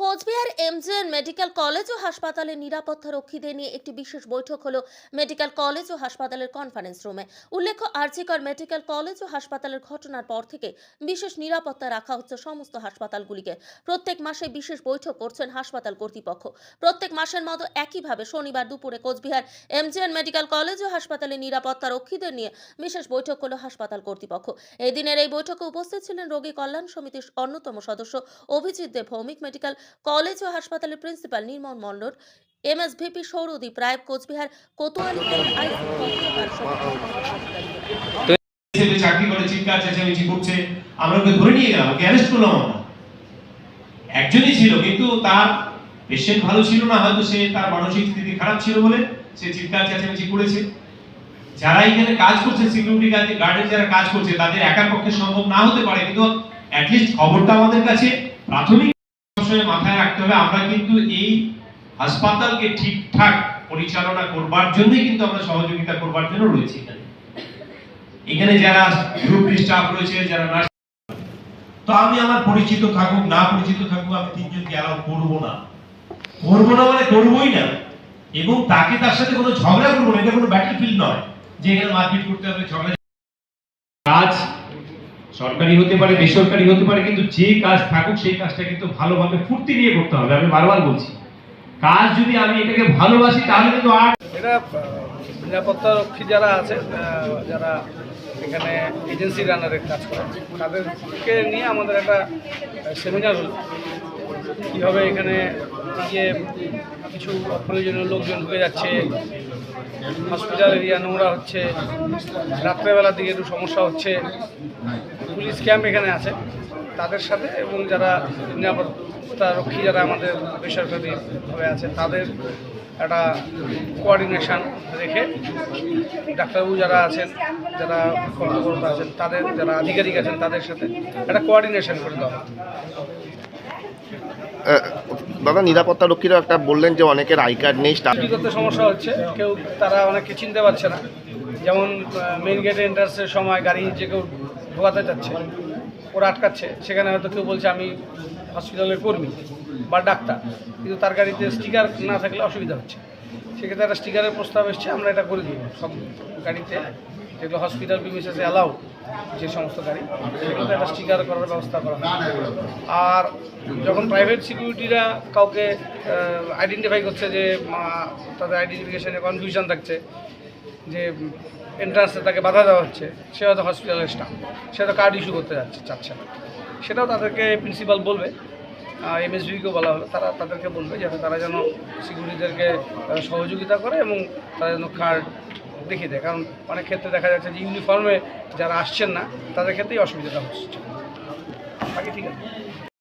Cooch Behar MJN medical college ও হাসপাতালের নিরাপত্তা রক্ষীদের নিয়ে একটি বিশেষ বৈঠক হলো মেডিকেল কলেজ ও হাসপাতালের কনফারেন্স রুমে উল্লেখ্য, আরজিকর মেডিকেল কলেজ ও হাসপাতালের ঘটনার পর থেকে বিশেষ নিরাপত্তা রাখা হচ্ছে সমস্ত হাসপাতালগুলিকে। প্রত্যেক মাসে বিশেষ বৈঠক করছেন হাসপাতাল কর্তৃপক্ষ। প্রত্যেক মাসের মতো একইভাবে শনিবার দুপুরে কোচবিহার এমজেএন মেডিকেল কলেজ ও হাসপাতালের নিরাপত্তা রক্ষীদের নিয়ে বিশেষ বৈঠক হলো হাসপাতাল কর্তৃপক্ষ। এই দিনের এই বৈঠকে উপস্থিত ছিলেন রোগী কল্যাণ সমিতির অন্যতম সদস্য অভিজিৎ দেব ভৌমিক মেডিকেল কলেজ ও হাসপাতালের প্রিন্সিপাল নির্মল মল্লর এমএসভিপি সৌরদীপ রায়, কোচবিহার কোতোয়ালি চাকরি করে, চিৎকার, চেঁচামেচি করছে। আমরা ওকে ধরে নিয়ে গেলাম, ওকে অ্যারেস্ট করলাম আমরা। একজনই ছিল, কিন্তু তার পেশেন্ট ভালো ছিল না, হয়তো সে তার মানসিক স্থিতি খারাপ ছিল বলে সে চিৎকার, চেঁচামেচি করেছে। যারা এখানে কাজ করছে সিকিউরিটি গার্ডের যারা কাজ করছে, তাদের একার পক্ষে সম্ভব না হতে পারে, কিন্তু অ্যাটলিস্ট খবরটা আমাদের কাছে প্রাথমিক সবসময় মাথায় রাখতে হবে, আমরা কিন্তু এই হাসপাতালকে ঠিকঠাক পরিচালনা করবার জন্যই কিন্তু আমরা সহযোগিতা করবার জন্য রয়েছি এখানে। এখানে যারা গ্রুপ স্টাফ রয়েছে, যারা নার্স তো আমি আমার পরিচিত থাকুক, না পরিচিত থাকুক, আমি তিনজনকে অ্যালাউ করব না। করব না মানে করবোই না। এবং তাকে তার সাথে কোনো ঝগড়া করব না, এটা কোনো ব্যাটল ফিল্ড নয় যে এখানে মারপিট করতে হবে, ঝগড়া কাজ সরকারি হতে পারে বেসরকারি হতে পারে কিন্তু যে কাজ থাকুক সেই কাজটা কিন্তু ভালোভাবে ফুর্তি নিয়ে করতে হবে। আমি বারবার বলছি কাজ যদি আমি এটাকে ভালোবাসি তাহলে কিন্তু আর এটা আহ, নিরাপত্তা রক্ষী যারা আছে যারা এখানে এজেন্সি রানারের কাজ করে তাদেরকে নিয়ে আমাদের একটা সেমিনার হলো। কীভাবে এখানে গিয়ে কিছু অপ্রয়োজনীয় লোকজন ঢুকে যাচ্ছে হসপিটাল এরিয়া নোংরা হচ্ছে রাত্রেবেলার দিকে একটু সমস্যা হচ্ছে। পুলিশ ক্যাম্প এখানে আছে। তাদের সাথে এবং যারা নিরাপত্তা রক্ষী যারা আমাদের বেসরকারিভাবে আছে তাদের একটা কোঅর্ডিনেশন রেখে ডাক্তারবাবু যারা আছেন যারা কর্মকর্তা আছেন তাদের যারা আধিকারিক আছেন তাদের সাথে একটা কোঅর্ডিনেশন করে দেওয়া দাদা নিরাপত্তা রক্ষীরা একটা বললেন যে অনেকের আই কার্ড নেই করতে সমস্যা হচ্ছে কেউ তারা অনেকে চিনতে পারছে না। যেমন মেন গেটে এন্ট্রান্সের সময় গাড়ি যে কেউ ঢোকাতে যাচ্ছে, ওরা আটকাচ্ছে। সেখানে হয়তো কেউ বলছে, আমি হসপিটালের কর্মী বা ডাক্তার। কিন্তু তার গাড়িতে স্টিকার না থাকলে অসুবিধা হচ্ছে। সেক্ষেত্রে একটা স্টিকারের প্রস্তাব এসছে, আমরা এটা করে দিব। সব গাড়িতে যেগুলো হসপিটাল প্রিমিসেসে অ্যালাউ যে সমস্ত গাড়ি, সেগুলোতে একটা স্টিকার করার ব্যবস্থা করা আর যখন প্রাইভেট সিকিউরিটিরা কাউকে আইডেন্টিফাই করছে যে তাদের আইডেন্টিফিকেশনে কনফিউশন থাকছে যে এন্ট্রান্সে তাকে বাধা দেওয়া হচ্ছে সে হয়তো হসপিটালের স্টাফ সে হয়তো কার্ড ইস্যু করতে যাচ্ছে, চাচ্ছে না। সেটাও তাদেরকে প্রিন্সিপাল বলবে এমএসবিকেও বলা হলো। তারা তাদেরকে বলবে যাতে তারা যেন সিকিউরিটিদেরকে সহযোগিতা করে এবং তারা যেন কার্ড দেখিয়ে দেয়। কারণ অনেক ক্ষেত্রে দেখা যাচ্ছে যে ইউনিফর্মে যারা আসছেন না, তাদের ক্ষেত্রেই অসুবিধাটা হচ্ছে। বাকি ঠিক আছে।